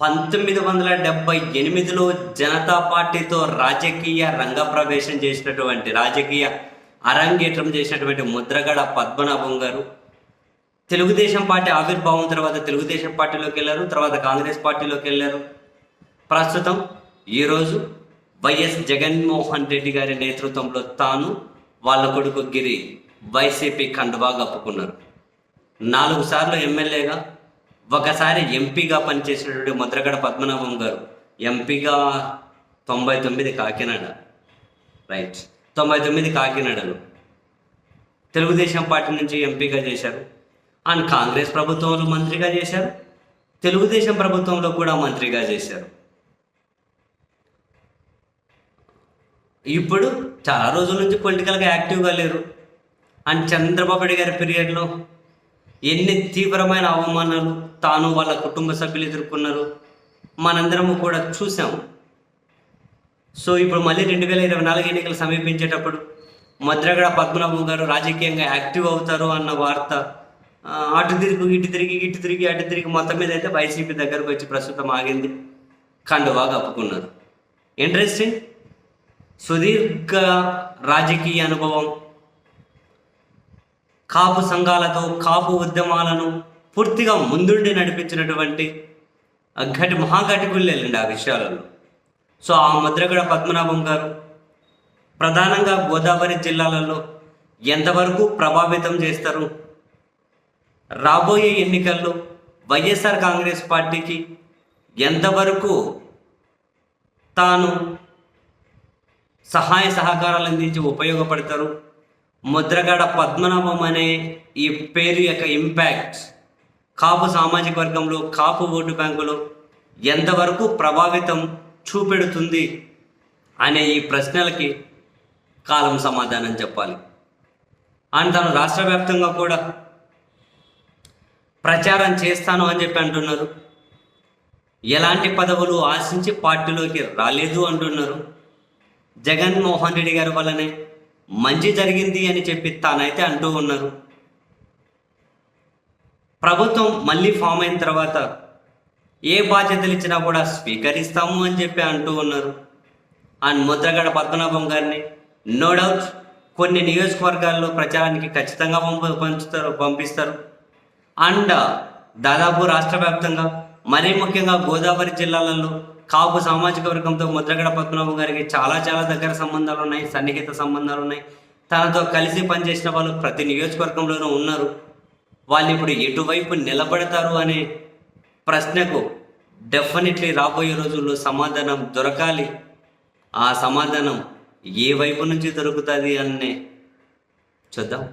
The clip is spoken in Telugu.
పంతొమ్మిది వందల డెబ్బై ఎనిమిదిలో జనతా పార్టీతో రాజకీయ రంగప్రవేశం చేసినటువంటి రాజకీయ అరంగేట్రం చేసినటువంటి ముద్రగడ పద్మనాభం గారు తెలుగుదేశం పార్టీ ఆవిర్భావం తర్వాత తెలుగుదేశం పార్టీలోకి వెళ్ళారు తర్వాత కాంగ్రెస్ పార్టీలోకి వెళ్ళారు. ప్రస్తుతం ఈరోజు వైఎస్ జగన్మోహన్ రెడ్డి గారి నేతృత్వంలో తాను వాళ్ళ కొడుకు గిరి వైసీపీ కండువా కప్పుకున్నారు. నాలుగు సార్లు ఎమ్మెల్యేగా ఒకసారి ఎంపీగా పనిచేసినటువంటి ముద్రగడ పద్మనాభం గారు ఎంపీగా తొంభై తొమ్మిది కాకినాడ. రైట్ తొంభై తొమ్మిది కాకినాడలో తెలుగుదేశం పార్టీ నుంచి ఎంపీగా చేశారు. అండ్ కాంగ్రెస్ ప్రభుత్వంలో మంత్రిగా చేశారు. తెలుగుదేశం ప్రభుత్వంలో కూడా మంత్రిగా చేశారు. ఇప్పుడు చాలా రోజుల నుంచి పొలిటికల్గా యాక్టివ్గా లేరు. అండ్ చంద్రబాబు నాయుడు గారి పీరియడ్లో ఎన్ని తీవ్రమైన అవమానాలు తాను వాళ్ళ కుటుంబ సభ్యులు ఎదుర్కొన్నారు మనందరము కూడా చూసాం సో ఇప్పుడు మళ్ళీ రెండు వేల ఇరవై నాలుగు ఎన్నికలు సమీపించేటప్పుడు మద్రగడ పద్మనాభం గారు రాజకీయంగా యాక్టివ్ అవుతారు అన్న వార్త అటు తిరిగి ఇటు తిరిగి ఇటు తిరిగి అటు తిరిగి మొత్తం మీద అయితే వైసీపీ దగ్గరకు వచ్చి ప్రస్తుతం ఆగింది. కండువా కప్పుకున్నారు. ఇంట్రెస్టింగ్ సుదీర్ఘ రాజకీయ అనుభవం కాపు సంఘాలతో కాపు ఉద్యమాలను పూర్తిగా ముందుండి నడిపించినటువంటి ఘటి మహాఘటికుళ్ళండి ఆ విషయాలలో. సో ఆ ముద్రగడ పద్మనాభం గారు ప్రధానంగా గోదావరి జిల్లాలలో ఎంతవరకు ప్రభావితం చేస్తారు? రాబోయే ఎన్నికల్లో వైఎస్ఆర్ కాంగ్రెస్ పార్టీకి ఎంతవరకు తాను సహాయ సహకారాలు అందించి ఉపయోగపడతారు? ముద్రగడ పద్మనాభం అనే ఈ పేరు యొక్క ఇంపాక్ట్ కాపు సామాజిక వర్గంలో కాపు ఓటు బ్యాంకులో ఎంతవరకు ప్రభావితం చూపెడుతుంది అనే ఈ ప్రశ్నలకి కాలం సమాధానం చెప్పాలి. అండ్ తను రాష్ట్ర వ్యాప్తంగా కూడా ప్రచారం చేస్తాను అని చెప్పి అంటున్నారు. ఎలాంటి పదవులు ఆశించి పార్టీలోకి రాలేదు అంటున్నారు. జగన్మోహన్ రెడ్డి గారి వల్లనే మంచి జరిగింది అని చెప్పి తానైతే అంటూ ఉన్నారు. ప్రభుత్వం మళ్ళీ ఫామ్ అయిన తర్వాత ఏ బాధ్యతలు ఇచ్చినా కూడా స్వీకరిస్తాము అని చెప్పి అంటూ ఉన్నారు. అండ్ ముద్రగడ పద్మనాభం గారిని నో డౌట్ కొన్ని నియోజకవర్గాల్లో ప్రచారానికి ఖచ్చితంగా పంపు పంచుతారు పంపిస్తారు. అండ్ దాదాపు రాష్ట్ర వ్యాప్తంగా మరీ ముఖ్యంగా గోదావరి జిల్లాలలో కాపు సామాజిక వర్గంతో ముద్రగడ పద్మనాభం గారికి చాలా చాలా దగ్గర సంబంధాలు ఉన్నాయి సన్నిహిత సంబంధాలు ఉన్నాయి. తనతో కలిసి పనిచేసిన వాళ్ళు ప్రతి నియోజకవర్గంలోనూ ఉన్నారు. వాళ్ళు ఇప్పుడు ఎటువైపు నిలబడతారు అనే ప్రశ్నకు డెఫినెట్లీ రాబోయే రోజుల్లో సమాధానం దొరకాలి. ఆ సమాధానం ఏ వైపు నుంచి దొరుకుతుంది అనే చూద్దాం.